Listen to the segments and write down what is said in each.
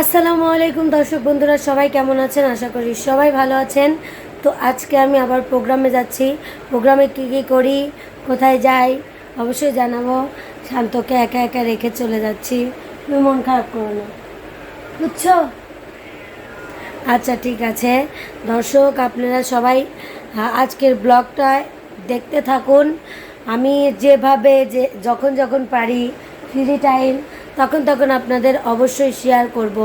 আসসালামু আলাইকুম দর্শক বন্ধুরা, সবাই কেমন আছেন? আশা করি সবাই ভালো আছেন। তো আজকে আমি আবার প্রোগ্রামে যাচ্ছি। প্রোগ্রামে কী কী করি, কোথায় যাই, অবশ্যই জানাব। শান্তকে একা একা রেখে চলে যাচ্ছি। তুমি মন খারাপ করো না। বুঝছ? আচ্ছা ঠিক আছে। দর্শক, আপনারা সবাই আজকের ব্লগটা দেখতে থাকুন। আমি যেভাবে যে, যখন যখন পারি ফ্রি টাইম তখন তখন আপনাদের অবশ্যই শেয়ার করব।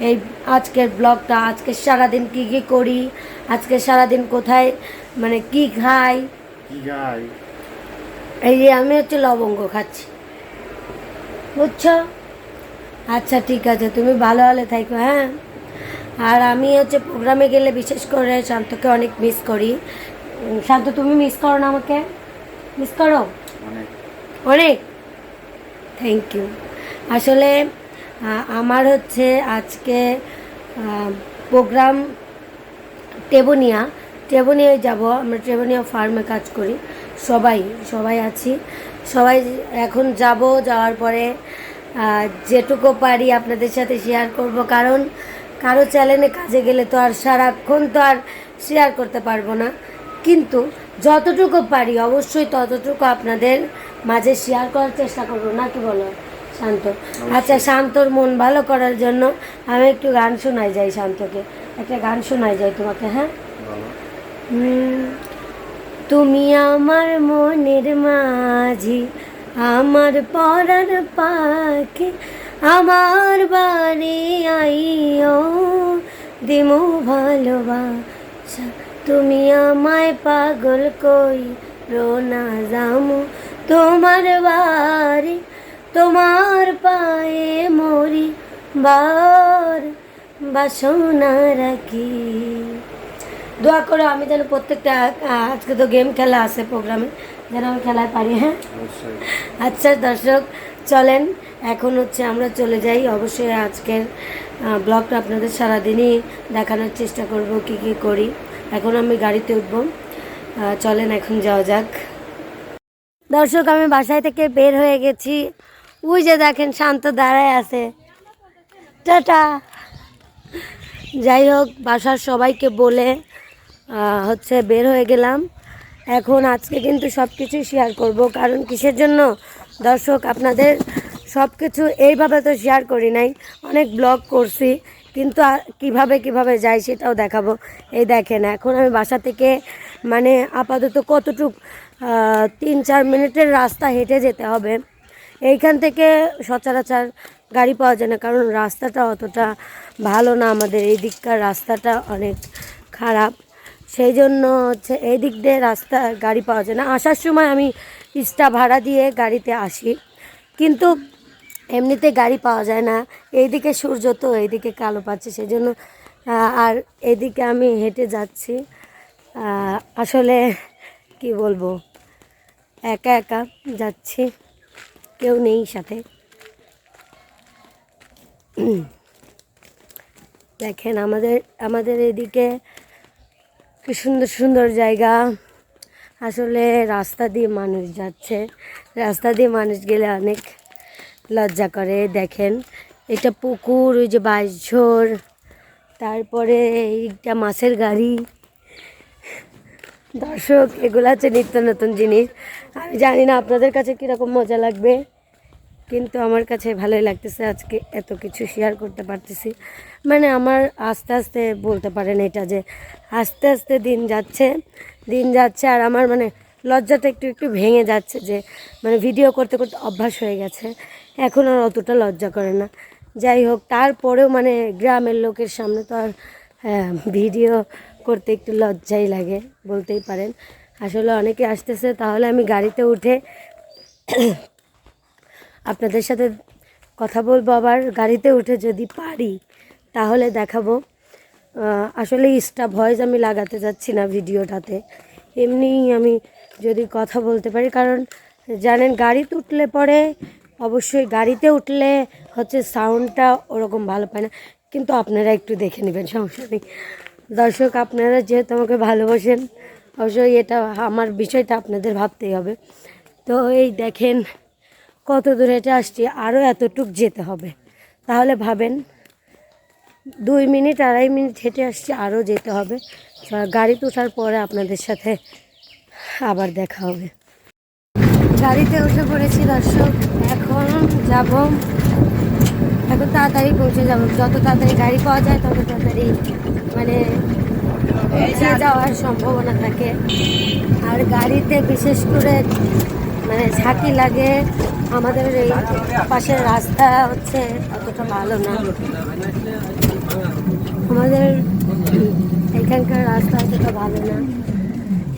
এই আজকের ব্লগটা আজকে সারাদিন কী কী করি আজকে সারাদিন কোথায় মানে কি খাই? এই যে আমি হচ্ছে লবঙ্গ খাচ্ছি। বুঝছ? আচ্ছা ঠিক আছে তুমি ভালো হলে থাকো হ্যাঁ? আর আমি হচ্ছে প্রোগ্রামে গেলে বিশেষ করে শান্তকে অনেক মিস করি। শান্ত তুমি মিস করো না আমাকে? মিস করো? অনেক। অনেক? থ্যাংক ইউ আসলে আমার হচ্ছে আজকে প্রোগ্রাম টেবুনিয়া। টেবুনিয়ায় যাব, আমরা টেবুনিয়া ফার্মে কাজ করি। সবাই সবাই আছি। সবাই এখন যাব, যাওয়ার পরে যেটুকু পারি আপনাদের সাথে শেয়ার করব। কারণ, কারও চ্যানেলে কাজে গেলে তো আর সারাক্ষণ তো আর শেয়ার করতে পারব না। কিন্তু, যতটুকু পারি, অবশ্যই ততটুকু আপনাদের মাঝে শেয়ার করার চেষ্টা করব। না কি বলো? শান্ত। আচ্ছা শান্তর মন ভালো করার জন্য আমি একটু গান শোনাই যাই শান্তকে। একটা গান শোনাই যাই তোমাকে হ্যাঁ? তুমি আমার মনের মাঝি, আমার পরার পাখি, আমার বাড়ি আইও। দিমু ভালোবাসা, তুমি আমায় পাগল কই রোনা জামু তোমার বাড়ি তোমার পায়ে মরি বার বাসনা রাখি। দোয়া করো আমি যেন প্রত্যেকটা আজকে তো গেম খেলা আছে প্রোগ্রামে যেন আমি খেলায় পারি হ্যাঁ? আচ্ছা দর্শক চলেন। এখন হচ্ছে আমরা চলে যাই। অবশ্যই আজকের ব্লগটা আপনাদের সারাদিনই দেখানোর চেষ্টা করব কি কি করি। এখন আমি গাড়িতে উঠবো। চলেন এখন যাওয়া যাক। দর্শক আমি বাসায় থেকে বের হয়ে গেছি। ওই যে দেখেন, শান্ত দাঁড়ায় আছে। টাটা। যাই হোক, বাসার সবাইকে বলে হচ্ছে বের হয়ে গেলাম। এখন আজকে কিন্তু সব কিছু শেয়ার করব, কারণ কিসের জন্য? দর্শক, আপনাদের সব কিছু এইভাবে তো শেয়ার করি নাই। অনেক ব্লগ করছি, কিন্তু কীভাবে কীভাবে যাই সেটাও দেখাবো। এই দেখেন, এখন আমি বাসা থেকে মানে আপাতত কতটুক তিন চার মিনিটের রাস্তা হেঁটে যেতে হবে। এইখান থেকে সচরাচর গাড়ি পাওয়া যায় না, কারণ রাস্তাটা অতটা ভালো না। আমাদের এই দিককার রাস্তাটা অনেক খারাপ। সেই জন্য হচ্ছে এই দিক দিয়ে রাস্তা গাড়ি পাওয়া যায় না। আসার সময় আমি ইস্টা ভাড়া দিয়ে গাড়িতে আসি। কিন্তু এমনিতে গাড়ি পাওয়া যায় না। এইদিকে সূর্য তো, এইদিকে কালো পাচ্ছে। সেই জন্য আর এদিকে আমি হেঁটে যাচ্ছি। আসলে কি বলব? একা একা যাচ্ছি। কেউ নেই সাথে। দেখেন আমাদের আমাদের এদিকে কি সুন্দর সুন্দর জায়গা। আসলে রাস্তা দিয়ে মানুষ যাচ্ছে। রাস্তা দিয়ে মানুষ গেলে অনেক লজ্জা করে, দেখেন। এটা পুকুর, ওই যে বাঁশঝোর, তারপরে এইটা মাছের গাড়ি। দর্শক এগুলো হচ্ছে নিত্য নতুন জিনিস। আমি জানি না আপনাদের কাছে কীরকম মজা লাগবে কিন্তু আমার কাছে ভালোই লাগতেছে আজকে এত কিছু শেয়ার করতে পারতেছি। মানে আমার আস্তে আস্তে বলতে পারেন এটা যে আস্তে আস্তে দিন যাচ্ছে দিন যাচ্ছে আর আমার মানে লজ্জাটা একটু একটু ভেঙে যাচ্ছে যে মানে ভিডিও করতে করতে অভ্যাস হয়ে গেছে। এখন আর অতটা লজ্জা করে না। যাই হোক তারপরেও মানে গ্রামের লোকের সামনে তো আর হ্যাঁ, ভিডিও করতে একটু লজ্জাই লাগে, বলতেই পারেন। আসলে অনেকে আসতেছে, তাহলে আমি গাড়িতে উঠে আপনাদের সাথে কথা বলব। আবার গাড়িতে উঠে যদি পারি, তাহলে দেখাবো। আসলে ইস্টা ভয়েস আমি লাগাতে যাচ্ছি না ভিডিওটাতে। এমনিই আমি যদি কথা বলতে পারি, কারণ জানেন গাড়িতে উঠলে পরে অবশ্যই গাড়িতে উঠলে হচ্ছে সাউন্ডটা ওরকম ভালো পায় না। কিন্তু আপনারা একটু দেখে নেবেন, সমস্যা নেই। দর্শক, আপনারা যেহেতু আমাকে ভালোবাসেন, অবশ্যই এটা আমার বিষয়টা আপনাদের ভাবতেই হবে। তো এই দেখেন কত দূর হেঁটে আসছি আরও এতটুক যেতে হবে। তাহলে ভাবেন, দুই মিনিট, আড়াই মিনিট হেঁটে আসছি আরও যেতে হবে। গাড়িতে ওঠার পরে আপনাদের সাথে আবার দেখা হবে। গাড়িতে উঠে পড়েছি দর্শক, এখন যাব এখন তাড়াতাড়ি পৌঁছে যাব। যত তাড়াতাড়ি গাড়ি পাওয়া যায়, তত তাড়াতাড়ি মানে পৌঁছে যাওয়ার সম্ভাবনা থাকে। আর গাড়িতে বিশেষ করে মানে ঝাঁকি লাগে। আমাদের এই পাশের রাস্তা হচ্ছে অতটা ভালো না। আমাদের এখানকার রাস্তা অতটা ভালো না।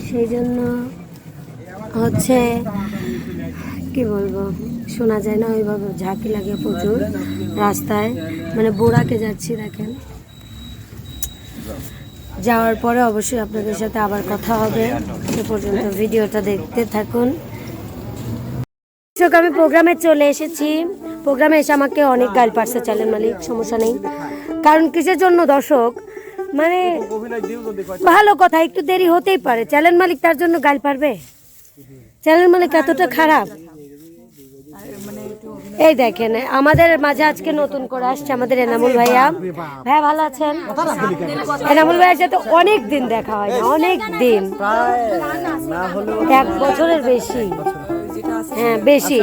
সেই জন্য হচ্ছে, কি বলব? শোনা যায় না, ওইভাবে ঝাঁকি লাগে প্রচুর। রাস্তায় মানে বোড়াকে যাচ্ছি দেখেন। যাওয়ার পরে অবশ্যই আপনাদের সাথে আবার কথা হবে। সে পর্যন্ত ভিডিওটা দেখতে থাকুন। আমি প্রোগ্রামে চলে এসেছি। প্রোগ্রামে এসে আমাকে অনেক গাল পারছে চ্যানেল মালিক, সমস্যা নেই। কারণ কিসের জন্য দর্শক? মানে ভালো কথা, একটু দেরি হতেই পারে। চ্যানেল মালিক তার জন্য গাল পারবে? চ্যানেল মালিক এতটা খারাপ। এই দেখেন আমাদের মাঝে আজকে নতুন করে আসছে আমাদের এনামুল ভাইয়া। ভাইয়া ভালো আছেন? এনামুল ভাইয়ের সাথে অনেক দিন দেখা হয় না অনেক দিন। এক বছরের বেশি। হ্যাঁ বেশি।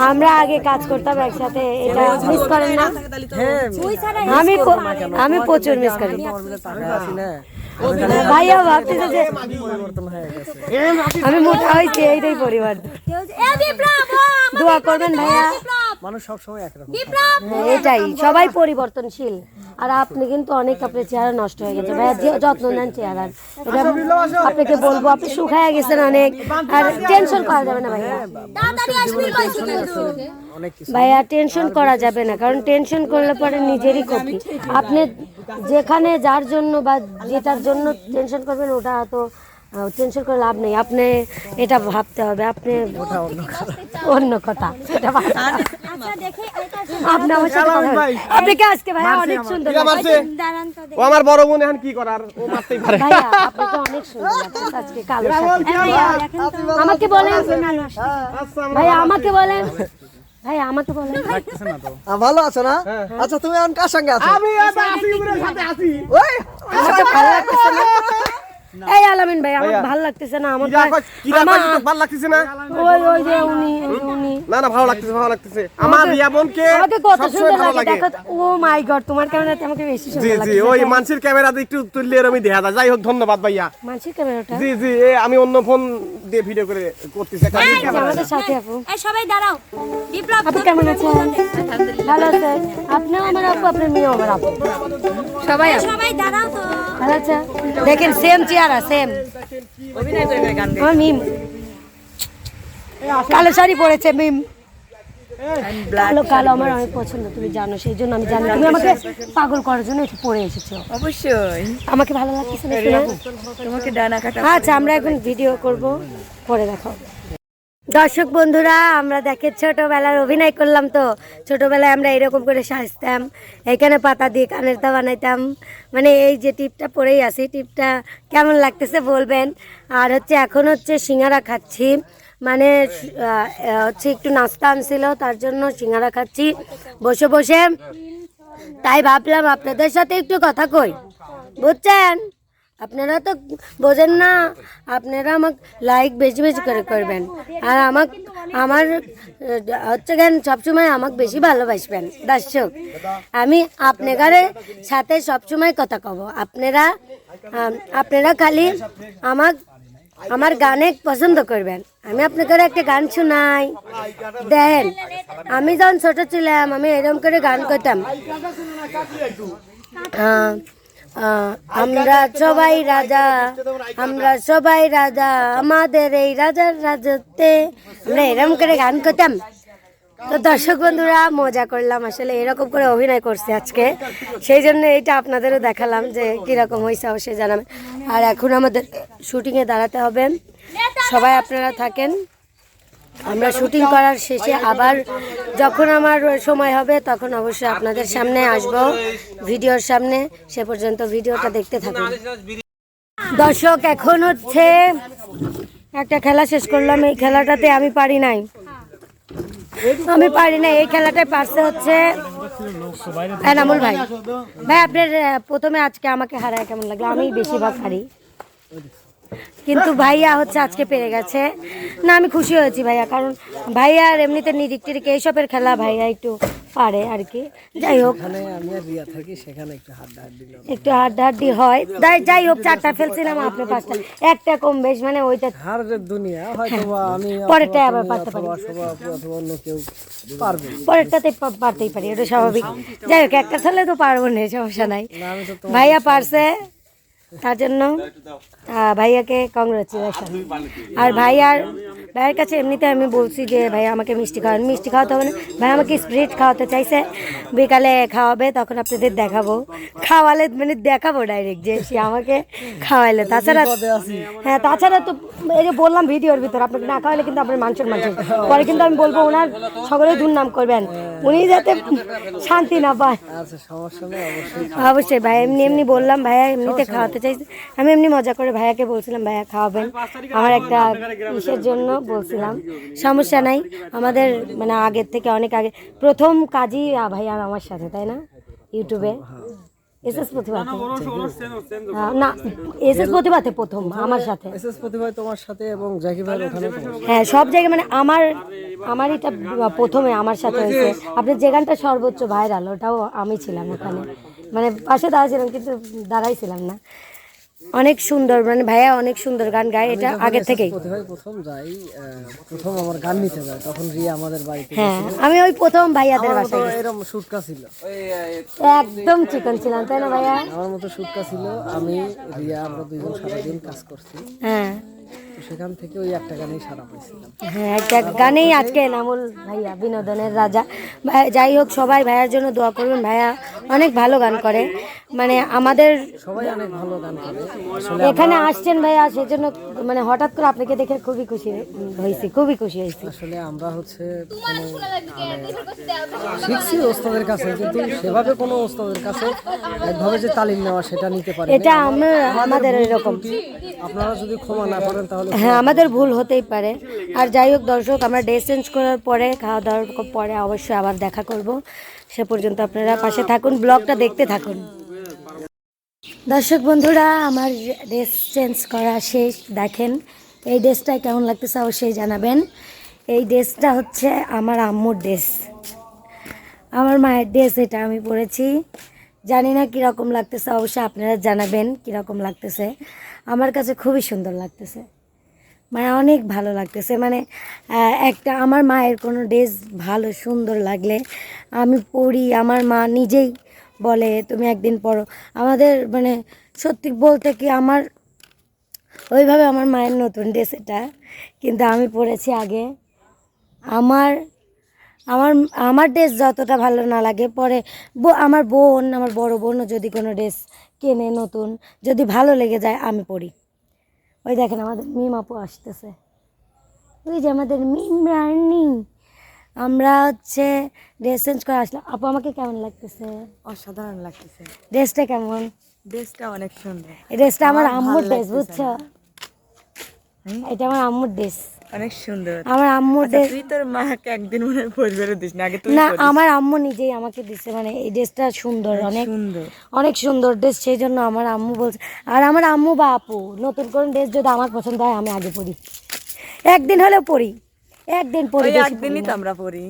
আমরা আগে কাজ করতাম একসাথে এটা মিস করেন না। হ্যাঁ। আমি আমি প্রচুর মিস করি। ভাইয়া ভাবতেছে যে আমি মোটা হয়েছি এইটাই পরিবার। দোয়া করবেন ভাইয়া। মানুষ সবসময় একরকম এটাই সবাই পরিবর্তনশীল। আর আপনি কিন্তু অনেক আপনার চেহারা নষ্ট হয়ে গেছে। ভাইয়া যত্ন নেন চেহারার। এটা আপনাকে বলব আপনি শুকায় গেছেন অনেক। আর টেনশন করা যাবে না ভাইয়া। ভাইয়া টেনশন করা যাবে না কারণ টেনশন করলে পরে নিজেরই ক্ষতি। আপনি যেখানে যার জন্য বা যেটার জন্য টেনশন করবেন ওটা তো টেনশন করে লাভ নেই। আপনি এটা ভাবতে হবে আপনি অন্য কথা হবে। আপনি আমার সাথে। আজকে অনেক সুন্দর লাগছে। ও আমার বড় বোন এখন কি করার? ও মারতেই পারে। ভাইয়া আপনাকে অনেক সুন্দর আজকে কালো আমাকে বলেন। ভাইয়া আমাকে বলেন। ভাইয়া আমাকে বলেন। ভালো আছো না? আচ্ছা তুমি এখন কার সঙ্গে আছো? আমি সাথে আছি ওই ভালো লাগতেছে না ভাই? আমার ভালো লাগতেছে না আমার ভালো লাগতেছে না? ওই ওই যে উনি উনি না না ভালো লাগতেছে ভালো লাগতেছে। আমার রিয়া বোনকে আমাকে কত সুন্দর লাগে। লাগে। দেখো ও মাই গড তোমার ক্যামেরাতে আমাকে বেশি জি সুন্দর জি লাগে ওই মানুষের ক্যামেরা দিয়ে একটু তুললে এরকমই দেখা যায়। যাই হোক ধন্যবাদ ভাইয়া। মানসির ক্যামেরাটা? জি জি এ আমি অন্য ফোন দিয়ে ভিডিও করে করতেছি। যে আমাদের সাথে আপু। এই সবাই দাঁড়াও। বিপ্লব আপু কেমন আছেন? ভালো আছেন? আপনিও আমার আপু আপনার মেয়েও আমার আপু। সবাই সবাই দাঁড়াও তো। ভালো আছে দেখেন সেম চেহারা সেম আমার মিম। কালো শাড়ি পরেছে মিম। কালো কালো আমার অনেক পছন্দ তুমি জানো সেই জন্য আমি জানি তুমি আমাকে পাগল করার জন্য এটা পরে এসেছ। অবশ্যই। আমাকে ভালো লাগছে না তোমাকে ডানা কাটা আচ্ছা আমরা এখন ভিডিও করব। পরে দেখো। দর্শক বন্ধুরা, আমরা দেখে ছোটবেলার অভিনয় করলাম তো। ছোটবেলায় আমরা এরকম করে সাজতাম, এখানে পাতা দিয়ে কানের তা বানাইতাম। মানে এই যে টিপটা পরেই আছি, টিপটা কেমন লাগতেছে বলবেন? আর হচ্ছে এখন হচ্ছে সিঙ্গারা খাচ্ছি। মানে হচ্ছে একটু নাস্তা আনছিল, তার জন্য সিঙ্গারা খাচ্ছি। বসে বসে। তাই ভাবলাম আপনাদের সাথে একটু কথা কই। বুঝছেন? আপনারা তো বোঝেন না আপনারা আমাকে লাইক বেশি বেশি করে করবেন। আর আমাকে আমার হচ্ছে কেন সবসময় আমাকে বেশি ভালোবাসবেন। দর্শক আমি আপনাদের সাথে সবসময় কথা কব। আপনারা আপনারা খালি আমাক আমার গানে পছন্দ করবেন। আমি আপনাদের একটা গান শোনাই। দেন আমি যখন ছোট ছিলাম আমি এরকম করে গান করতাম। আহ, আমরা সবাই রাজা আমরা সবাই রাজা আমাদের এই রাজার রাজত্বে আমরা এরকম করে গান করতাম। তো দর্শক বন্ধুরা মজা করলাম। আসলে এরকম করে অভিনয় করছে আজকে। সেই জন্য এইটা আপনাদেরও দেখালাম যে কীরকম হয়েছে অবশ্যই জানাবেন। আর এখন আমাদের শুটিংয়ে দাঁড়াতে হবে। সবাই আপনারা থাকেন। আমরা শুটিং করার শেষে আবার যখন আমার সময় হবে, তখন অবশ্যই আপনাদের সামনে আসব। ভিডিওর সামনে, সে পর্যন্ত ভিডিওটা দেখতে থাকুন। দর্শক, এখন হচ্ছে একটা খেলা শেষ করলাম। এই খেলাটাতে আমি পারি নাই। আমি পারি না এই খেলাটাই পারছে হচ্ছে এনামুল ভাই। ভাই, আপনার প্রথমে আজকে আমাকে হারায় কেমন লাগল? আমি বেশিরভাগ হারি। কিন্তু ভাইয়া হচ্ছে আজকে পেরে গেছে। না আমি খুশি হয়েছি ভাইয়া কারণ ভাইয়া আর এমনিতে নিরিক টিরিক এইসবের খেলা ভাইয়া একটু পারে আর কি। যাই হোক। একটু হাড্ডা হাড্ডি হাড্ডাহাড্ডি হয়। যাই হোক চারটা ফেলছিলাম আপনি পাঁচটা। একটা কম বেশ মানে ওইটা পরেরটা আবার পারতে পারি। পরেরটাতে পারতেই পারি এটা স্বাভাবিক। যাই হোক একটা ছেলে তো পারব না সমস্যা নাই। ভাইয়া পারছে। তার জন্য ভাইয়াকে কংগ্রেচুলেশন আর ভাইয়ার ভাইয়ের কাছে এমনিতে আমি বলছি যে ভাই আমাকে মিষ্টি খাওয়ান মিষ্টি খাওয়াতে হবে না। ভাই আমাকে স্প্রিট খাওয়াতে চাইছে। বিকালে খাওয়াবে তখন আপনাদের দেখাবো। খাওয়ালে মানে দেখাবো ডাইরেক্ট যে সে আমাকে খাওয়াইলে। তাছাড়া হ্যাঁ তাছাড়া তো এই যে বললাম ভিডিওর ভিতর আপনাকে না খাওয়ালে কিন্তু আপনার মাংসের মাংস পরে কিন্তু আমি বলব ওনার সকলে দুর্নাম করবেন। উনি যাতে শান্তি না পায়। আচ্ছা অবশ্যই অবশ্যই ভাই এমনি এমনি বললাম ভাইয়া এমনিতে খাওয়াতে চাইছে। আমি এমনি মজা করে ভাইয়াকে বলছিলাম ভাইয়া খাওয়াবেন। আমার একটা ইসের জন্য বলছিলাম সমস্যা নাই আমাদের মানে আগের থেকে অনেক আগে প্রথম কাজই ভাই ভাইয়া আমার সাথে তাই না? ইউটিউবে এসএস না এসএস প্রতিভাতে প্রথম আমার সাথে। এসএস প্রতিভায় তোমার সাথে এবং জাকি ভাইয়ের ওখানে হ্যাঁ সব জায়গায় মানে আমার আমার এটা প্রথমে আমার সাথে হয়েছে। আপনি যে গানটা সর্বোচ্চ ভাইরাল ওটাও আমি ছিলাম ওখানে। মানে পাশে দাঁড়াইছিলাম কিন্তু দাঁড়াইছিলাম না। অনেক সুন্দর মানে ভাইয়া অনেক সুন্দর গান গায় এটা আগে থেকেই। প্রথম যাই প্রথম আমার গান নিতে যায় তখন রিয়া আমাদের বাড়িতে হ্যাঁ আমি ওই প্রথম ভাইয়াদের বাসায় এরকম ছিল। একদম চিকন ছিলাম তাই না ভাইয়া? আমার মতো সুটকা ছিল আমি রিয়া আমরা দুইজন সারাদিন কাজ করছি। হ্যাঁ। সেখান থেকে ওই একটা গানেই সারা পাইছিলাম। হ্যাঁ একটা গানেই আজকে নামুল ভাইয়া বিনোদনের রাজা। যাই হোক সবাই ভাইয়ার জন্য দোয়া করবেন। ভাইয়া অনেক ভালো গান করে। মানে আমাদের সবাই অনেক ভালো গান করে। এখানে আসছেন ভাইয়া সেজন্য মানে হঠাৎ করে আপনাকে দেখে খুবই খুশি হয়েছি খুবই খুশি হয়েছি। আসলে আমরা হচ্ছে শিখছি ওস্তাদের কাছে কিন্তু সেভাবে কোনো ওস্তাদের কাছে একভাবে যে তালিম নেওয়া সেটা নিতে পারি এটা আমরা আমাদের এরকম। হ্যাঁ আমাদের ভুল হতেই পারে। আর যাই হোক, দর্শক, আমরা ড্রেস চেঞ্জ করার পরে, খাওয়া দাওয়ার পরে অবশ্যই আবার দেখা করব। সে পর্যন্ত আপনারা পাশে থাকুন, ব্লগটা দেখতে থাকুন। দর্শক বন্ধুরা, আমার ড্রেস চেঞ্জ করা শেষ। দেখেন, এই ড্রেসটা কেমন লাগতেছে অবশ্যই জানাবেন। এই ড্রেসটা হচ্ছে আমার আম্মুর ড্রেস। আমার মায়ের ড্রেস এটা আমি পরেছি। জানি না কীরকম লাগতেছে, অবশ্যই আপনারা জানাবেন কীরকম লাগতেছে। আমার কাছে খুবই সুন্দর লাগতেছে। মানে অনেক ভালো লাগতেছে। মানে একটা আমার মায়ের কোনো ড্রেস ভালো, সুন্দর লাগলে আমি পড়ি আমার মা নিজেই বলে, তুমি একদিন পরো আমাদের মানে সত্যি বলতে কি আমার, ওইভাবে আমার মায়ের নতুন ড্রেস এটা, কিন্তু আমি পড়েছি আগে। আমার আমার আমার ড্রেস যতটা ভালো না লাগে, পরে আমার বোন, আমার বড় বোনও যদি কোনো ড্রেস কেনে নতুন যদি ভালো লেগে যায় আমি পড়ি। ওই দেখেন আমাদের মিম আপু আসতেছে। ওই যে আমাদের মিম রানি আমরা হচ্ছে ড্রেস চেঞ্জ করে আসলাম। আপু আমাকে কেমন লাগতেছে? অসাধারণ লাগতেছে। ড্রেসটা কেমন? ড্রেসটা অনেক সুন্দর। এই ড্রেসটা আমার আম্মুর ড্রেস বুঝছ? এটা আমার আম্মুর ড্রেস। অনেক সুন্দর আমার আচ্ছা, তুই তোর মাকে একদিন মনে পরিবারে দিস না আগে তুই না আমার আম্মু নিজেই আমাকে দিচ্ছে মানে এই ড্রেসটা সুন্দর অনেক সুন্দর। অনেক সুন্দর ড্রেস সেই জন্য আমার আম্মু বলছে আর আমার আম্মু বা আপু নতুন কোন ড্রেস যদি আমার পছন্দ হয় আমি আগে পরি। একদিন হলেও পরি। একদিন পরি পরি একদিনই তো আমরা পড়ি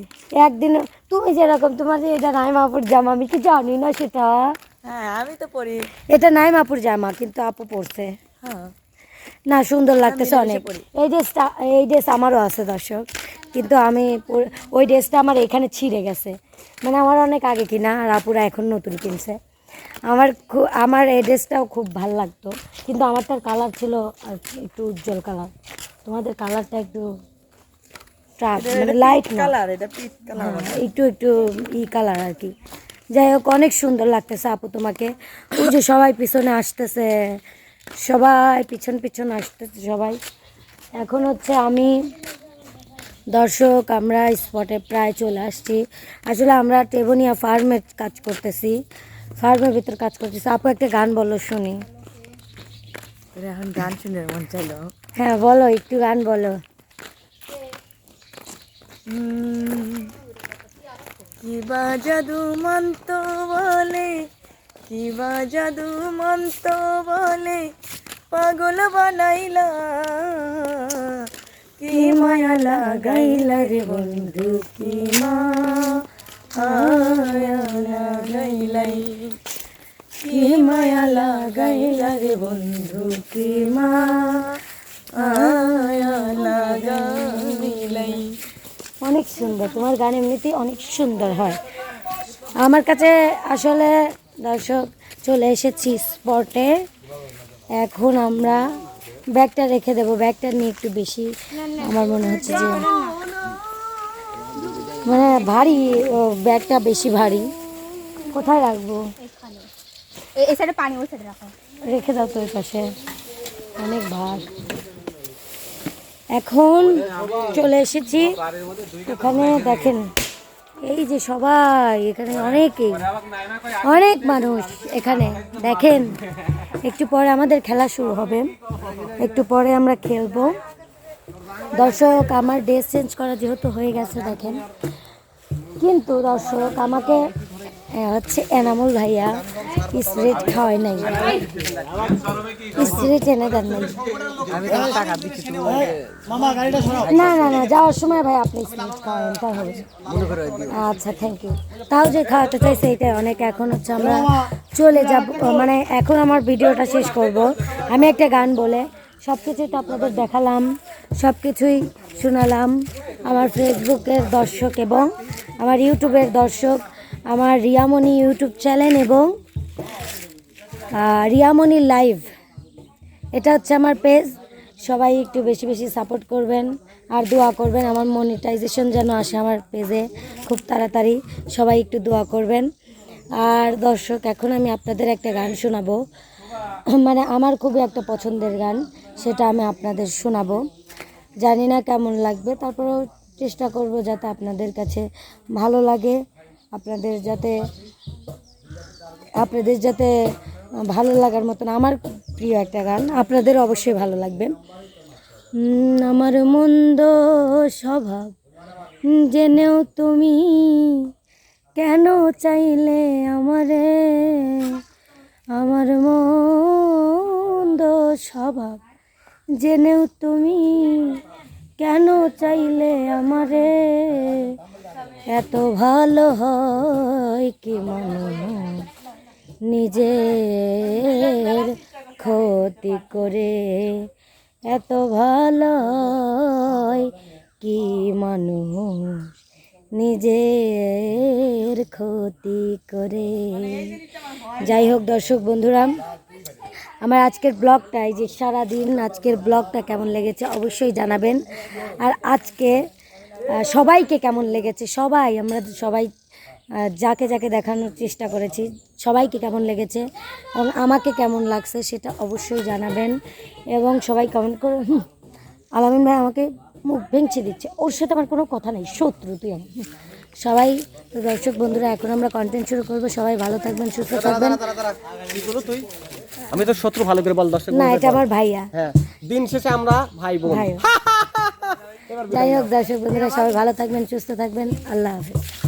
একদিন তুমি যেরকম তোমার এটা নাই মাপুর জামা আমি কি জানি না সেটা। হ্যাঁ আমি তো পড়ি এটা নাই মাপুর জামা কিন্তু আপু পরছে। হ্যাঁ। না সুন্দর লাগতেছে অনেক। এই ড্রেসটা এই ড্রেস আমারও আছে দর্শক। কিন্তু আমি ওই ড্রেসটা আমার এখানে ছিঁড়ে গেছে। মানে আমার অনেক আগে কিনা আর আপুরা এখন নতুন কিনছে। আমার আমার এই ড্রেসটাও খুব ভালো লাগতো। কিন্তু আমারটার কালার ছিল আর একটু উজ্জ্বল কালার। তোমাদের কালারটা একটু মানে লাইট কালার এটা কালার একটু একটু ই কালার আর কি। যাই হোক অনেক সুন্দর লাগতেছে আপু তোমাকে। ওই যে সবাই পিছনে আসতেছে। সবাই পিছন পিছন আসতেছে সবাই। এখন হচ্ছে আমি দর্শক আমরা স্পটে প্রায় চলে আসছি। আসলে আমরা টেবনিয়া ফার্মে কাজ করতেছি। ফার্মের ভিতর কাজ করতেছি। আপু একটা গান বলো শুনি। এখন গান শুনে মন চাইলো। হ্যাঁ বলো একটু গান বলো। কি বা জাদু মন্ত বলে কি বা জাদু মন্ত বলে পাগল বানাইলা? কি মায়া লাগাইলা রে বন্ধু, কি মায়া লাগাইলাই কি মায়া লাগাইলা রে বন্ধু, কি মায়া অনেক সুন্দর, তোমার গান এমনিতেই অনেক সুন্দর হয়। আমার কাছে আসলে দর্শক চলে এসেছি স্পটে। এখন আমরা ব্যাগটা রেখে দেবো। ব্যাগটা নিয়ে একটু বেশি আমার মনে হচ্ছে যে মানে ভারী ব্যাগটা বেশি ভারী। কোথায় রাখব? রেখে। দাও তো ওই পাশে। অনেক ভার। এখন চলে এসেছি। ওখানে দেখেন এই যে সবাই, এখানে অনেকেই অনেক মানুষ এখানে। দেখেন, একটু পরে আমাদের খেলা শুরু হবে। একটু পরে আমরা খেলব। দর্শক, আমার ড্রেস চেঞ্জ করা যেহেতু হয়ে গেছে, দেখেন। কিন্তু দর্শক, আমাকে হচ্ছে এনামুল ভাইয়া স্প্রিট খাওয়াই নাই। স্প্রিট এনে দেন নাই। না না না, যাওয়ার সময় ভাই আপনি স্প্রিট খাওয়াবেন তাহলে আচ্ছা থ্যাংক ইউ তাও যে খাওয়াতে চাইছে এটাই অনেক এখন হচ্ছে আমরা চলে যাব মানে এখন আমার ভিডিওটা শেষ করব। আমি একটা গান বলে সব কিছুই তো আপনাদের দেখালাম সব কিছুই শোনালাম। আমার ফেসবুকের দর্শক এবং আমার ইউটিউবের দর্শক আমার রিয়ামণি ইউটিউব চ্যানেল এবং রিয়ামণি লাইভ। এটা হচ্ছে আমার পেজ। সবাই একটু বেশি বেশি সাপোর্ট করবেন আর দোয়া করবেন। আমার মনিটাইজেশন যেন আসে আমার পেজে, খুব তাড়াতাড়ি সবাই একটু দোয়া করবেন। আর দর্শক, এখন আমি আপনাদের একটা গান শোনাবো। মানে আমার খুবই একটা পছন্দের গান, সেটা আমি আপনাদের শোনাবো। জানি না কেমন লাগবে, তারপরেও চেষ্টা করব যাতে আপনাদের কাছে ভালো লাগে। আপনাদের যাতে আপনাদের যাতে ভালো লাগার মতন আমার প্রিয় একটা গান, আপনাদের অবশ্যই ভালো লাগবে। আমার মন্দ স্বভাব জেনেও তুমি কেন চাইলে আমারে? আমার মন্দ স্বভাব জেনেও তুমি কেন চাইলে আমারে? এত ভালো হয় কি মানুষ নিজের ক্ষতি করে? এত ভালো কি মানুষ নিজের ক্ষতি করে? যাই হোক দর্শক বন্ধুরা, আমার আজকের ব্লগটা, এই যে সারাদিন আজকের ব্লগটা কেমন লেগেছে অবশ্যই জানাবেন। আর আজকে সবাইকে কেমন লেগেছে? সবাই আমরা সবাই যাকে যাকে দেখানোর চেষ্টা করেছি সবাইকে কেমন লেগেছে এবং আমাকে কেমন লাগছে সেটা অবশ্যই জানাবেন এবং সবাই কমেন্ট করে আলামিন ভাই আমাকে মুখ ভেঙচে দিচ্ছে। ওর সাথে আমার কোনো কথা নেই শত্রু তুই আমার। সবাই দর্শক বন্ধুরা এখন আমরা কন্টেন্ট শুরু করব। সবাই ভালো থাকবেন সুস্থ থাকবেন। আমি তো শত্রু ভালো করে বল দর্শক না এটা আমার ভাইয়া। হ্যাঁ দিন শেষে আমরা ভাই বোন। ভাই। যাই হোক দর্শক বন্ধুরা সবাই ভালো থাকবেন সুস্থ থাকবেন। আল্লাহ হাফিজ।